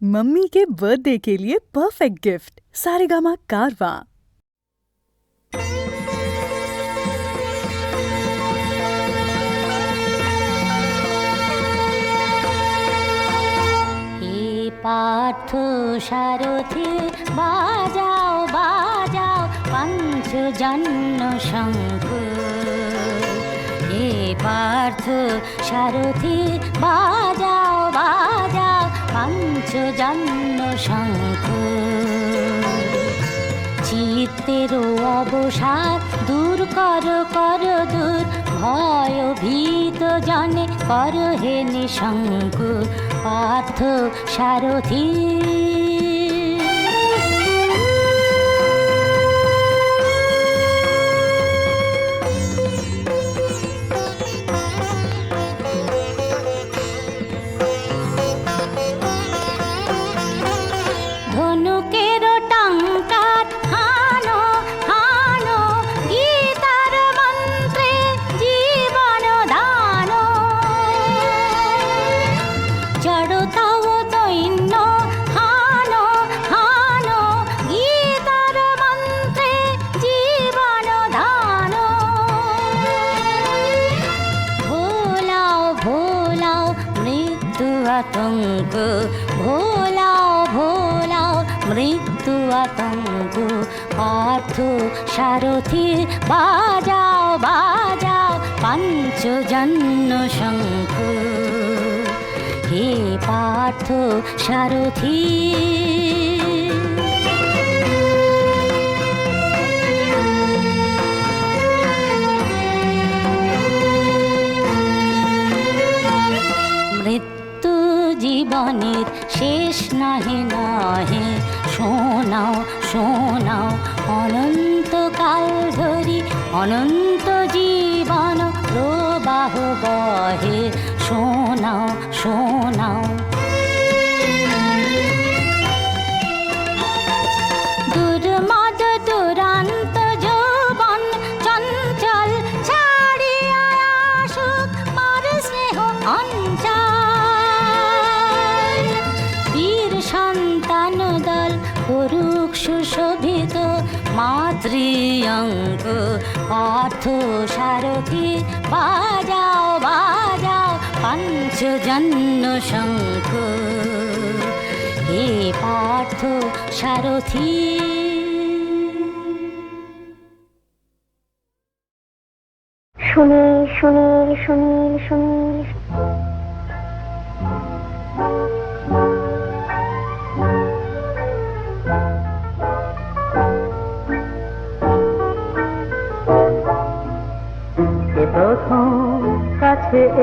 Mummy के birthday के लिए परफेक्ट गिफ्ट सारेगामा कारवा হে পার্থ সারথি বাজাও বাজাও পঞ্চজন্য শঙ্খ হে পার্থ সারথি বাজাও বাজাও পঞ্চজন্য শঙ্খ চিত্তের অবসাদ দূর কর কর দূর। ভয় ভীত জনে, কর হে নিশঙ্ক পার্থ সারথী পার্থ সারথি বাজাও বাজাও পঞ্চজন্য শঙ্খ। হে পার্থ সারথি জীবনের শেষ নাহে নাহে। শোনাও শোনাও অনন্তকাল ধরি অনন্ত জীবন প্রবাহ বহে। শোনাও শোনাও পার্থ সারথি বাজাও বাজাও পঞ্চজন্য শঙ্খ। হে পার্থ সারথী। সুনীল সুনীল সুনীল সুনীল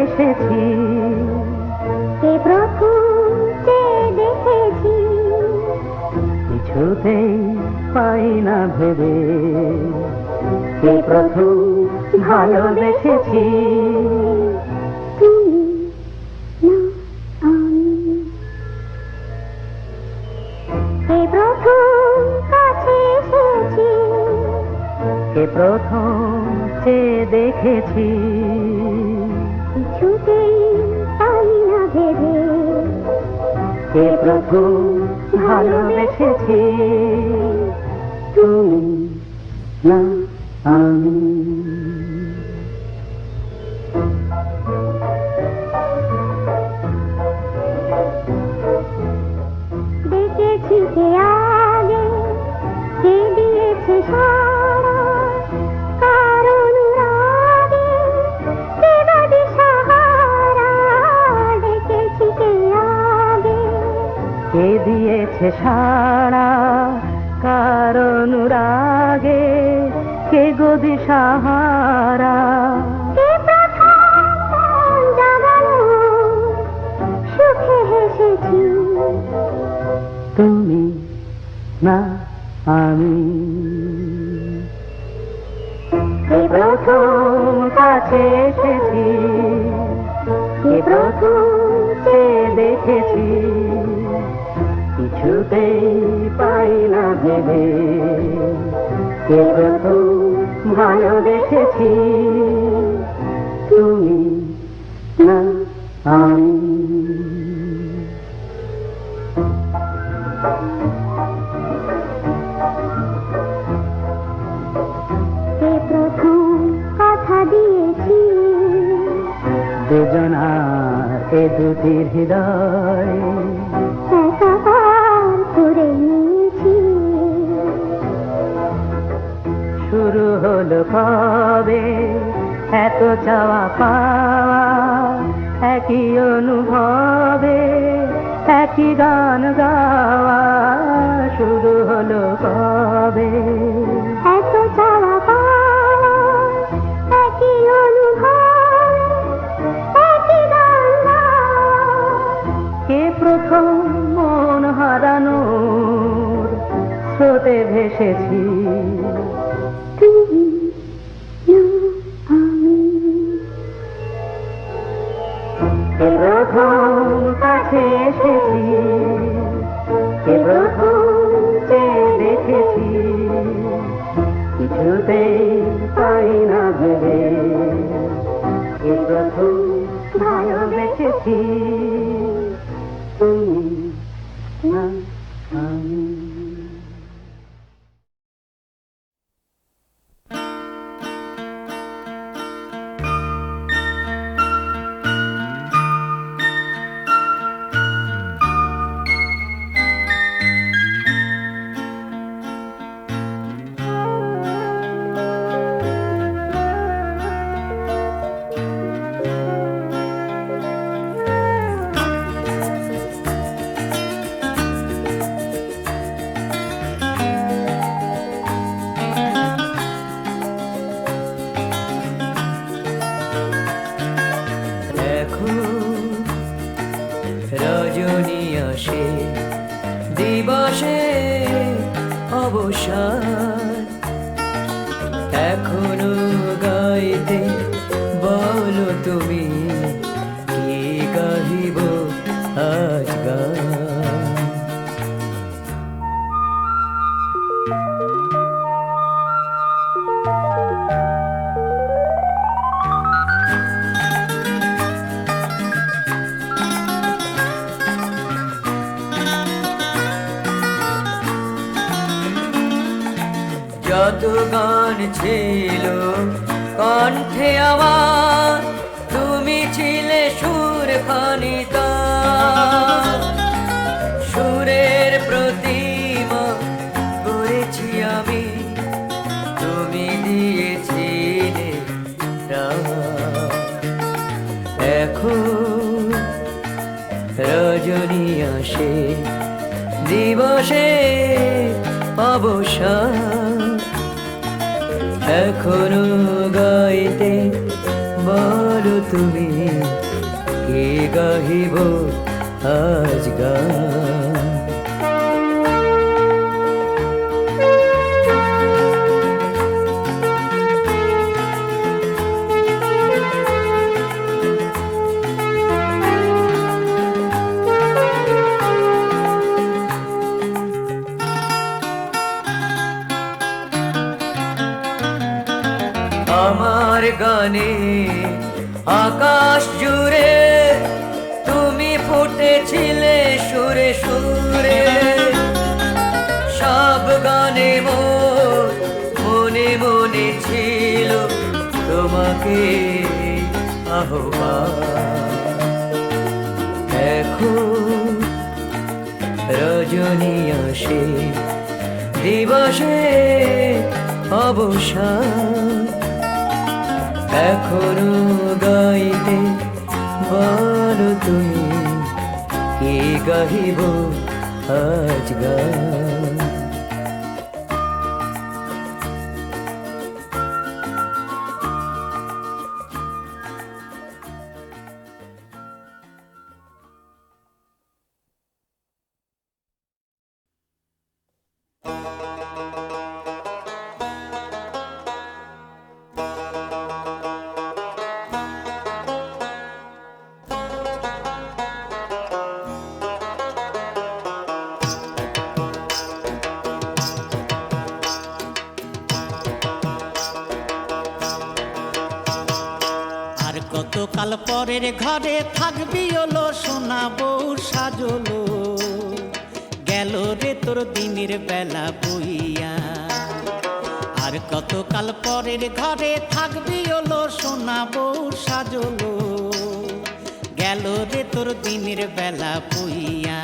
এসেছি। দেখেছি, কিছুতেই পাই না ভেবে। কে প্রথম ভালোবেসেছি কে প্রথম কাছে প্রথম চেয়ে দেখেছি। কিছুতেই পাই না ভেবে কে প্রথম ভালোবেসেছি। তুমি না আমি। সারা কারণ রাগে কে গদি সাহারা তুমি না আমি। প্রথম কাছে এসেছি প্রথম দেখেছি। কিছুতেই পাই না ভেবে। কে প্রথম ভালোবেসেছি। তুমি না আমি। দুজনার এ দুটির হৃদয়। শুরু হলো কবে? এত চাওয়া পাওয়া একই অনুভবে একই গান গাওয়া শুরু হলো কবে? এত চাওয়া পাওয়া একই একই গান কে প্রথম মন হারানোর স্রোতে ভেসেছি? কাছে এসেছি যত গান ছিল, কণ্ঠে আমার তুমি ছিলে সুর খানিতা সুরের প্রতিমা করেছি আমি, তুমি দিয়েছিলে। এখন রজনী আসে দিবসে অবসান এখনও গাইতে বলো তুমি কে গাহিব আজ গান? গানে আকাশ জুড়ে তুমি ফুটেছিলে সুরে সুরে। সব গানে মনে মনে ছিল তোমাকে আহ্বান। এখন রজনী আসে দিবসে অবসান। এখনও গাইতে বলো তুমি কে গাহিব আজ গান ঘরে থাকবি ওলো সোনা বউ সাজলো। গেল রে তোর দিনের বেলা বইয়া। আর কতকাল পরের ঘরে থাকবি ওলো সোনা বউ সাজলো। গেল রে তোর দিনের বেলা বইয়া।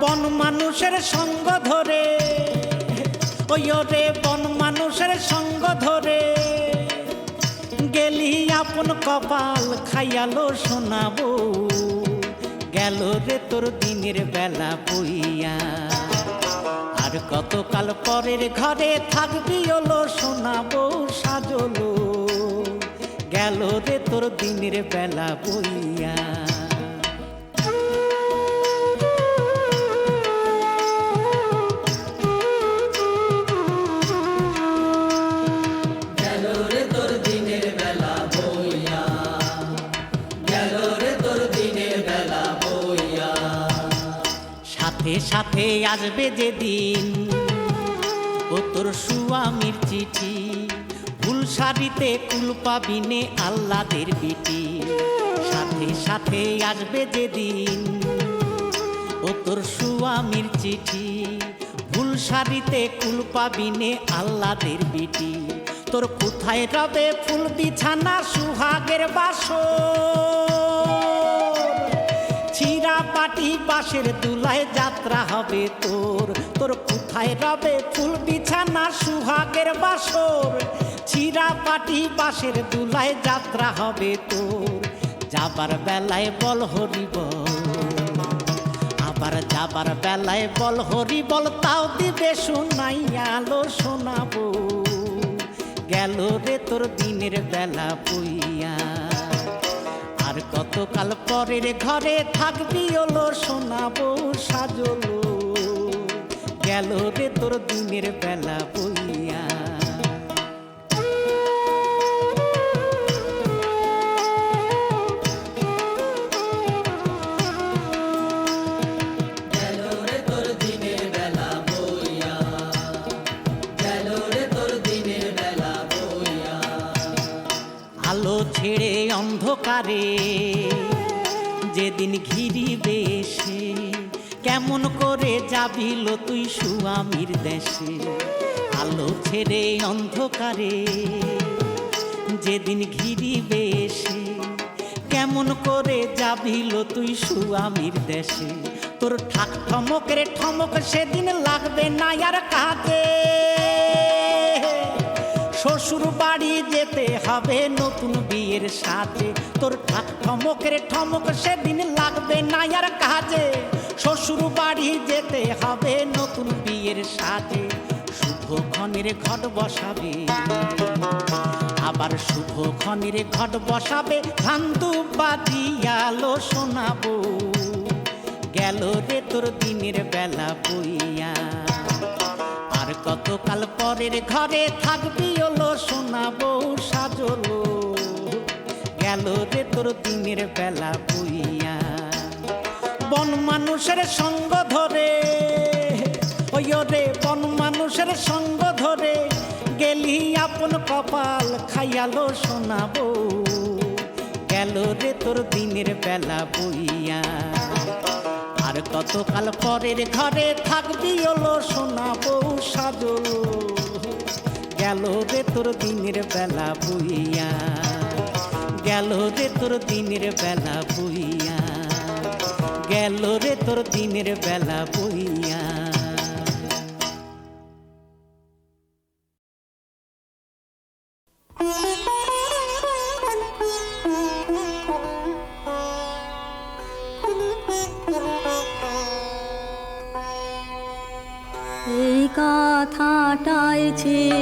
বন মানুষের সঙ্গ ধরে, ওই রে বন মানুষের সঙ্গ ধরে। গেলি আপন কপাল, খাইয়ালো শোনাবো। গেল রে তোর দিনের বেলা বইয়া। আর কতকাল পরের ঘরে থাকবি ওলো শোনাবো, সাজলো। গেল রে তোর দিনের বেলা বইয়া। সাথে আসবে যেদিন। ও তোর সুয়ামীর চিঠি, ফুল শাড়িতে কুল পাবিনে আল্লাদের বিটি সাথে সাথে আসবে যেদিন। ও তোর সুয়ামীর চিঠি, ফুল শাড়িতে কুল পাবিনে আল্লাদের বিটি তোর কোথায় রবে ফুল বিছানা সুহাগের বাসর? পাটি বাঁশের দুলায় যাত্রা হবে তোর। তোর কোথায় রবে ফুল বিছানা সুহাগের বাসর? চিরা পাটি বাঁশের দুলায় যাত্রা হবে তোর। যাবার বেলায় বল হরি বল আবার যাবার বেলায় বল হরি বল তাও দিবে শোনাইয়া আলো শোনাবো। গেল রে তোর দিনের বেলা বইয়া আর কতকাল পরের ঘরে থাকবি ওলো শোনাবো সাজলো। গেল রে তোর দিনের বেলা বইয়া। আলো ছেড়ে অন্ধকারে যেদিন ঘিরিবে সে কেমন করে যাবিল তুই সুয়ামীর দেশে? আলো ছেড়ে অন্ধকারে যেদিন ঘিরিবে সে কেমন করে যাবিল তুই সুয়ামীর দেশে? তোর ঠাক ঠমক রে ঠমক, সেদিন লাগবে না আর কাজে শ্বশুর বাড়ি যেতে হবে নতুন বিয়ের সাথে। তোর ঠাক ঠমক রে ঠমক, সেদিন লাগবে না আর কাজে। শ্বশুর বাড়ি যেতে হবে নতুন বিয়ের সাথে শুভ ক্ষণের ঘট বসাবে। আবার শুভ ক্ষণের ঘট বসাবে ধান্দু বাদিয়ালো শোনাবো। গেল রে তোর দিনের বেলা বইয়া। আর কতকাল পরের ঘরে থাকবি ওলো শোনাবো, সাজলো। গেল রে তোর দিনের বেলা বইয়া। বন মানুষের সঙ্গ ধরে। ওই রে, বন মানুষের সঙ্গ ধরে। গেলি আপন কপাল, খাইয়ালো শোনাবো। গেল রে তোর দিনের বেলা বইয়া। আর কতকাল পরের ঘরে থাকবি ওলো শোনাবো সাজলো গেল রে তোর দিনের বেলা বইয়া। গেল রে তোর দিনের বেলা বইয়া। গেল রে তোর দিনের বেলা বইয়া। এই কথাটাই ছিলেন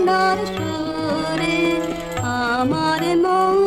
সোনার সরে আমার মন